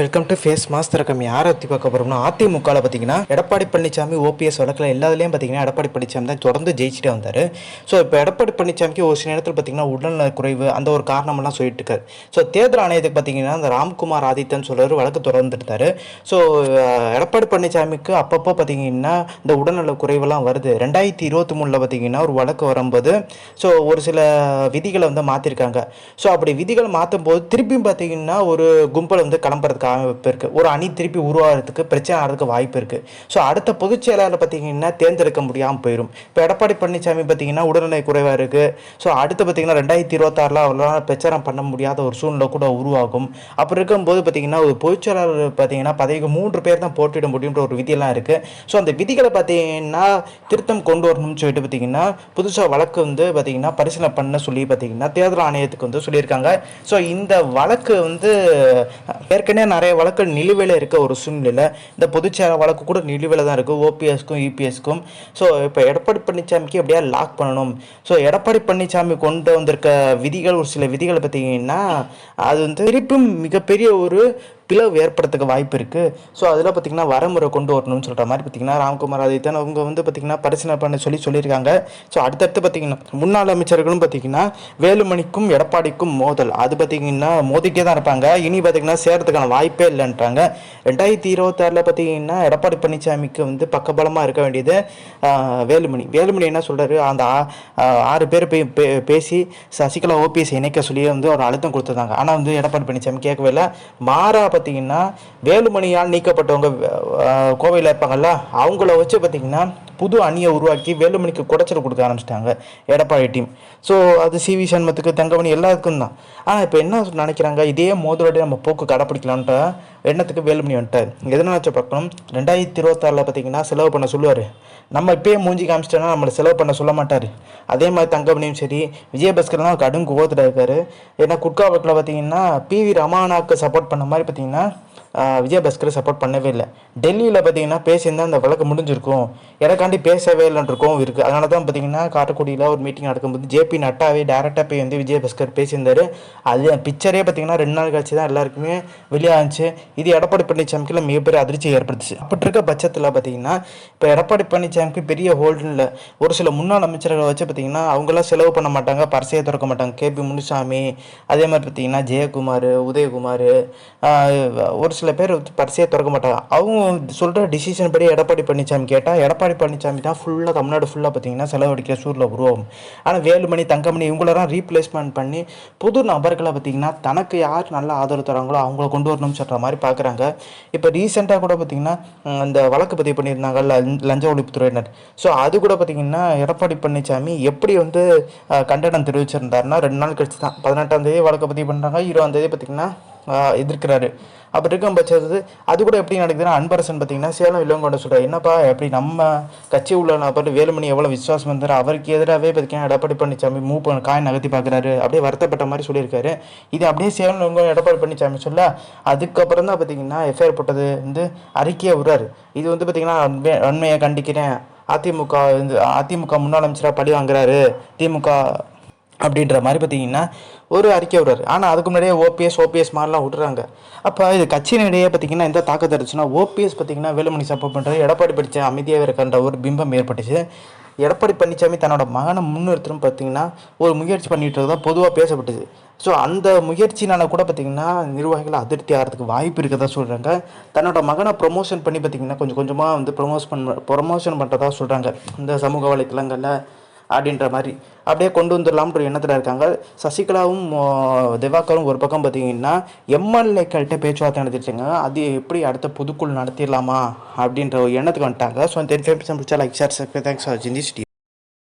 Welcome to face master com. யாரை பற்றி பார்க்க போகிறோம்னா அதிமுகவில் பார்த்தீங்கன்னா எடப்பாடி பழனிசாமி ஓபிஎஸ் வழக்கில் எல்லாத்துலேயும் பார்த்தீங்கன்னா எடப்பாடி பழனிசாமி தான் தொடர்ந்து ஜெயிச்சுட்டே வந்தார். ஸோ இப்போ எடப்பாடி பழனிசாமிக்கு ஒரு சில நேரத்தில் பார்த்தீங்கன்னா உடல்நல குறைவு அந்த ஒரு காரணமெல்லாம் சொல்லிட்டு இருக்காரு. ஸோ தேர்தல் ஆணையத்துக்கு பார்த்தீங்கன்னா அந்த ராம்குமார் ஆதித்தன் சொல்கிற வழக்கு தொடர்ந்துட்டு ஸோ எடப்பாடி பழனிசாமிக்கு அப்பப்போ பார்த்தீங்கன்னா இந்த உடல்நல குறைவெல்லாம் வருது. ரெண்டாயிரத்தி இருபத்தி மூணில் பார்த்தீங்கன்னா ஒரு வழக்கு வரும்போது ஸோ ஒரு சில விதிகளை வந்து மாற்றிருக்காங்க ஸோ அப்படி விதிகளை மாற்றும் போது திருப்பியும் பார்த்தீங்கன்னா ஒரு கும்பல் வந்து கிளம்புறதுக்கு வாய்ப்பு இருக்குது ஒரு அணி திருப்பி உருவாகிறதுக்கு பிரச்சனை ஆகிறதுக்கு வாய்ப்பு இருக்குது ஸோ அடுத்த பொதுச் செயலாளர் பார்த்தீங்கன்னா தேர்ந்தெடுக்க முடியாமல் போயிடும் இப்போ எடப்பாடி பழனிசாமி பார்த்தீங்கன்னா உடல்நிலை குறைவாக இருக்குது ஸோ அடுத்து பார்த்தீங்கன்னா ரெண்டாயிரத்தி இருபத்தாறில் அவரால் பிரச்சாரம் பண்ண முடியாத ஒரு சூழ்நிலை கூட உருவாகும். அப்படி இருக்கும்போது பார்த்தீங்கன்னா ஒரு பொதுச் செயலாளர் பார்த்தீங்கன்னா பதவிக்கு மூன்று பேர் தான் போட்டியிட முடியுன்ற ஒரு விதியெல்லாம் இருக்குது ஸோ அந்த விதிகளை பார்த்தீங்கன்னா திருத்தம் கொண்டு வரணும்னு சொல்லிட்டு பார்த்தீங்கன்னா புதுசாக வழக்கு வந்து பார்த்தீங்கன்னா பரிசீலனை பண்ண சொல்லி பார்த்தீங்கன்னா தேர்தல் ஆணையத்துக்கு வந்து சொல்லியிருக்காங்க. ஸோ இந்த வழக்கு வந்து ஏற்கனவே நிறைய வழக்கு நிலுவையில் இருக்க ஒரு சூழ்நிலை இந்த பொதுச்சேர வழக்கு கூட நிலுவையில் தான் இருக்குது ஓபிஎஸ்க்கும் யூபிஎஸ்க்கும் ஸோ இப்போ எடப்பாடி பழனிசாமிக்கு எப்படியா லாக் பண்ணணும்? ஸோ எடப்பாடி பழனிசாமி கொண்டு வந்திருக்க விதிகள் ஒரு சில விதிகளை பார்த்தீங்கன்னா அது வந்து திருப்பும் மிகப்பெரிய ஒரு பிளவு ஏற்படுறதுக்கு வாய்ப்பு இருக்குது ஸோ அதில் பார்த்தீங்கன்னா வரமுறை கொண்டு வரணும்னு சொல்கிற மாதிரி பார்த்தீங்கன்னா ராம்குமார் ஆதித்தன் அவங்க வந்து பார்த்திங்கன்னா பரிசீலனை பண்ண சொல்லி சொல்லியிருக்காங்க. ஸோ அடுத்தடுத்து பார்த்தீங்கன்னா முன்னாள் அமைச்சர்களும் பார்த்தீங்கன்னா வேலுமணிக்கும் எடப்பாடிக்கும் மோதல். அது பார்த்தீங்கன்னா மோதிக்கே தான் இருப்பாங்க. இனி பார்த்தீங்கன்னா சேர்றதுக்கான வாய்ப்பே இல்லைன்றாங்க. ரெண்டாயிரத்தி இருபத்தாறில் பார்த்தீங்கன்னா எடப்பாடி பழனிசாமிக்கு வந்து பக்கபலமாக இருக்க வேண்டியது வேலுமணி. வேலுமணி என்ன சொல்கிறாரு அந்த ஆ- ஆறு பேர் பே- பே- பேசி சசிகலா ஓபிஎஸ் இணைக்க சொல்லி வந்து ஒரு அழுத்தம் கொடுத்துருந்தாங்க. ஆனால் வந்து எடப்பாடி பழனிசாமி கேட்கவே இல்லை. மாறா பார்த்தீங்கன்னா வேலுமணியால் நீக்கப்பட்டவங்க கோவையில் இருப்பாங்கல்ல அவங்கள வச்சு பார்த்தீங்கன்னா புது அணியை உருவாக்கி வேலுமணிக்கு குடைச்சல் கொடுக்க ஆரம்பிச்சிட்டாங்க எடப்பாடி டீம். ஸோ அது சிவி வி தங்கமணி எல்லாத்துக்கும் தான். ஆனால் இப்போ என்ன நினைக்கிறாங்க? இதே மோதலோட நம்ம போக்கு கடைப்பிடிக்கலான்ற எண்ணத்துக்கு வேலுமணி வந்துட்டார். எதனால வச்சு பார்க்கணும்? ரெண்டாயிரத்தி இருபத்தாறில் பார்த்தீங்கன்னா செலவு பண்ண சொல்லுவார். நம்ம இப்பயே மூஞ்சி காமிச்சிட்டோன்னா நம்மளை செலவு பண்ண சொல்ல மாட்டார். அதே மாதிரி தங்கமணியும் சரி விஜயபாஸ்கர்லாம் கடும் கோவத்தில் இருக்காரு. ஏன்னா குட்கா வழக்கில் பார்த்தீங்கன்னா பிவி ரமானாக்கு சப்போர்ட் பண்ண மாதிரி பார்த்தீங்கன்னா Madinah விஜயபாஸ்கரை சப்போர்ட் பண்ணவே இல்லை. டெல்லியில் பார்த்தீங்கன்னா பேசியிருந்தால் அந்த வழக்கு முடிஞ்சிருக்கும். எனக்காண்டி பேசவே இல்லைன்றக்கும் இருக்குது அதனால தான் பார்த்தீங்கன்னா காரைக்குடியில் ஒரு மீட்டிங் நடக்கும்போது ஜேபி நட்டாவே டேரெக்டாக போய் வந்து விஜயபாஸ்கர் பேசியிருந்தாரு. அது பிக்சரே பார்த்தீங்கன்னா ரெண்டு நாள் கழிச்சு தான் எல்லாருக்குமே வெளியாகிச்சு இது எடப்பாடி பழனிசாமிக்கு மிகப்பெரிய அதிர்ச்சி ஏற்படுத்துச்சு. அப்படி இருக்க பட்சத்தில் பார்த்தீங்கன்னா இப்போ எடப்பாடி பழனிசாமிக்கு பெரிய ஹோல்டு இல்லை. ஒரு சில முன்னாள் அமைச்சர்களை வச்சு பார்த்தீங்கன்னா அவங்களாம் செலவு பண்ண மாட்டாங்க பரிசையை திறக்க மாட்டாங்க. கேபி முனுசாமி அதே மாதிரி பார்த்தீங்கன்னா ஜெயக்குமார் உதயகுமார் ஒரு சில சில பேர் பரிசையை திறக்க மாட்டாங்க. அவங்க சொல்கிற டிசிஷன் படி எடப்பாடி பழனிசாமி கேட்டால் எடப்பாடி பழனிசாமி தான் ஃபுல்லாக தமிழ்நாடு ஃபுல்லாக பார்த்தீங்கன்னா செலவழிக்கிற சூரில் உருவாகும். ஆனால் வேலுமணி தங்கமணி இவங்களெல்லாம் ரீப்ளேஸ்மெண்ட் பண்ணி புது நபர்களை பார்த்தீங்கன்னா தனக்கு யார் நல்ல ஆதரவு தராங்களோ அவங்கள கொண்டு வரணும்னு சொல்கிற மாதிரி பார்க்குறாங்க இப்போ ரீசெண்டாக கூட பார்த்தீங்கன்னா இந்த அந்த வழக்கு பதிவு பண்ணியிருந்தாங்க லஞ்ச- லஞ்ச ஒழிப்புத்துறையினர். ஸோ அது கூட பார்த்தீங்கன்னா எடப்பாடி பழனிசாமி எப்படி வந்து கண்டனம் தெரிவிச்சிருந்தாருன்னா ரெண்டு நாள் கழிச்சு தான் பதினெட்டாம் தேதி வழக்கு பதிவு பண்ணுறாங்க இருபதாம் தேதி பார்த்தீங்கன்னா எதிர்க்கிறாரு. அப்படி இருக்கும் பட்சத்து அது கூட எப்படி நடக்குதுன்னா அன்பரசன் பார்த்தீங்கன்னா சேலம் இளங்கொண்ட சொல்கிறார் என்னப்பா எப்படி நம்ம கட்சி உள்ள நபர் வேலுமணி எவ்வளோ விசுவாசம் வந்தார்? அவருக்கு எதிராகவே பார்த்தீங்கன்னா எடப்பாடி பழனிசாமி மூவ் பண்ண காய் நகர்த்தி பார்க்குறாரு. அப்படியே வருத்தப்பட்ட மாதிரி சொல்லியிருக்காரு. இது அப்படியே சேலம் இளங்கோ எடப்பாடி பழனிசாமி சொல்ல அதுக்கப்புறம் தான் பார்த்தீங்கன்னா எஃப்ஐஆர் போட்டது வந்து அறிக்கையை விடுறாரு. இது வந்து பார்த்தீங்கன்னா உண்மை- அண்மையை கண்டிக்கிறேன். அதிமுக வந்து அதிமுக முன்னாள் அமைச்சராக பழி வாங்குறாரு. திமுக அப்படின்ற மாதிரி பார்த்தீங்கன்னா ஒரு அறிக்கை விடுறாரு. ஆனால் அதுக்கு முன்னாடியே ஓபிஎஸ் ஓபிஎஸ் மாதிரிலாம் விட்றாங்க அப்போ இது கட்சியினிடையே பார்த்தீங்கன்னா எந்த தாக்கத்தை இருந்துச்சுன்னா ஓபிஎஸ் பார்த்தீங்கன்னா வேலுமணி சப்போர்ட் பண்ணுறது எடப்பாடி படித்த அமைதியாக இருக்கின்ற ஒரு பிம்பம் ஏற்பட்டுச்சு. எடப்பாடி பழனிசாமி தன்னோட மகனை முன்னிறுத்தணும் பார்த்தீங்கன்னா ஒரு முயற்சி பண்ணிட்டு தான் பொதுவாக பேசப்பட்டுச்சு. ஸோ அந்த முயற்சினால கூட பார்த்தீங்கன்னா நிர்வாகிகள் அதிருப்தி ஆகிறதுக்கு வாய்ப்பு இருக்கதா சொல்கிறாங்க தன்னோட மகனை ப்ரொமோஷன் பண்ணி பார்த்தீங்கன்னா கொஞ்சம் கொஞ்சமாக வந்து ப்ரொமோஸ் பண்ண ப்ரொமோஷன் பண்ணுறதா சொல்கிறாங்க இந்த சமூக வலைத்தளங்களில் அப்படின்ற மாதிரி. அப்படியே கொண்டு வந்துடலாம்ன்ற எண்ணத்தில் இருக்காங்க. சசிகலாவும் திவாகரும் ஒரு பக்கம் பார்த்தீங்கன்னா எம்எல்ஏக்கள்கிட்ட பேச்சுவார்த்தை நடத்திட்டுருங்க அது எப்படி அடுத்த பொதுக்குழு நடத்திடலாமா அப்படின்ற ஒரு எண்ணத்துக்கு வந்துட்டாங்க. ஸோ தெரிஞ்ச பிடிச்சா like share thanks for Jindi